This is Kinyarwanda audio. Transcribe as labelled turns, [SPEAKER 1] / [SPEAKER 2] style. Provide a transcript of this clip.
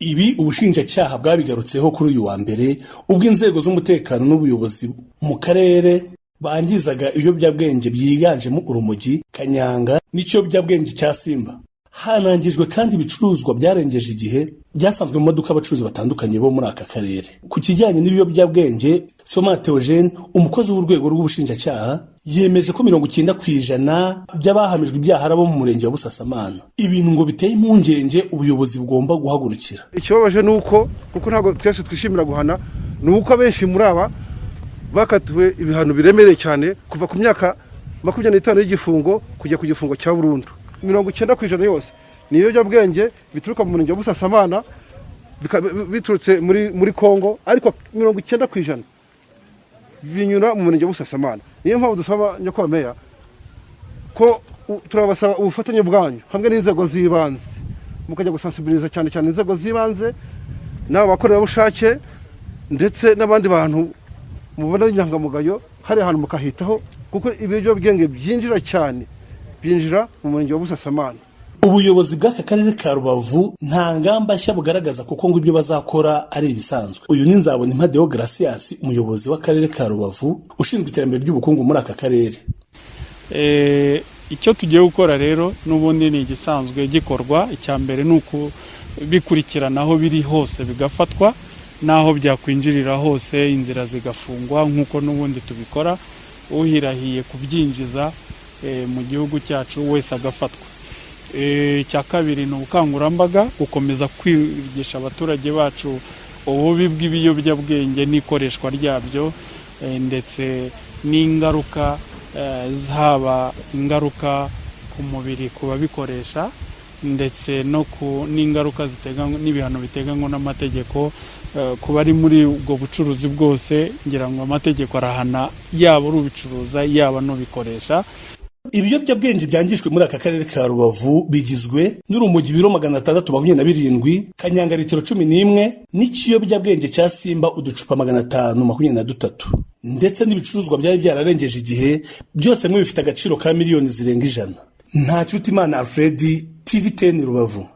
[SPEAKER 1] ibi ubushinjacyaha bwabigarutseho kuri uyu wa mbere ubwo inzego z'umutekano n'ubuyobozi mu karere bangizaga ibiyobyabwenge byiganjemo urumogi kanyanga n'ikiyobyabwenge cya simba. Hanangijwe kandi ibicuruzwa byarengeje igihe byasanzwe mu maduka abacuruzi batandukanye bo muri aka karere. Ku kijyanye n'ibiyobyabwenge soma theogene umukozi w'urwego rw'ubushinjacyaha yemeje ko mirongo icyenda ku ijana by'abahamijwe ibyaha ari abo mu murenge wa busasamana. Ibintu ngo biteye impungenge ubuyobozi bugomba guhagurukira.
[SPEAKER 2] Ikibabaje ni uko kuko ntabwo twese twishimira guhana ni uko abenshi muri aba bakatiwe ibihano biremereye cyane kuva ku myaka makumyabiri n'itanu y'igifungo kujya ku gifungo cya burundu. Mirongo icyenda ku ijana yose. Ni ibiyobyabwenge bituruka mu murenge wa busasamana biturutse muri muri kongo ariko mirongo icyenda ku ijana. Binyura mu murenge wa busasamana. Niyo mpamvu dusaba nyakubahwa meya ko turabasaba ubufatanye bwanyu hamwe n'inzego z'ibanze. Mukajya gusansibiliza cyane cyane inzego z'ibanze n'aba bakorerabushake ndetse n'abandi bantu mubona ari inyangamugayo hari ahantu mukahitaho kuko ibiyobyabwenge byinjira cyane byinjira mu murenge wa busasamana.
[SPEAKER 1] Ubuyobozi bw'aka karere ka rubavu nta ngamba nshya bugaragaza kuko ngo ibyo bazakora ari ibisanzwe. Uyu ni nzabona impade Gracias umuyobozi w'akarere ka rubavu ushinzwe iterambere ry'ubukungu muri aka karere.
[SPEAKER 3] Icyo tugiye gukora rero n'ubundi ni igisanzwe gikorwa. Icya mbere ni ukubikurikirana aho biri hose bigafatwa n'aho byakwinjirira hose inzira zigafungwa nk'uko n'ubundi tubikora uhirahiye kubyinjiza mu gihugu cyacu wese agafatwa. Icya kabiri ni ubukangurambaga gukomeza kwigisha abaturage bacu ububi bw'ibiyobyabwenge n'ikoreshwa ryabyo ndetse n'ingaruka haba ingaruka ku mubiri ku babikoresha ndetse no ku n'ingaruka n'ibihano biteganywa n'amategeko ku bari muri ubwo bucuruzi bwose ngira ngo amategeko arahana yaba urubicuruza yaba n'ubikoresha.
[SPEAKER 1] Ibiyobyabwenge byangijwe muri aka karere ka rubavu bigizwe n'urumogi biro magana atandatu makumyabiri na birindwi kanyanga litiro cumi n'imwe n'ikiyobyabwenge cya simba uducupa magana atanu makumyabiri na dutatu. Ndetse n'ibicuruzwa byari byararengeje igihe byose hamwe bifite agaciro ka miliyoni zirenga ijana. Nta imana alfred tv teni rubavu.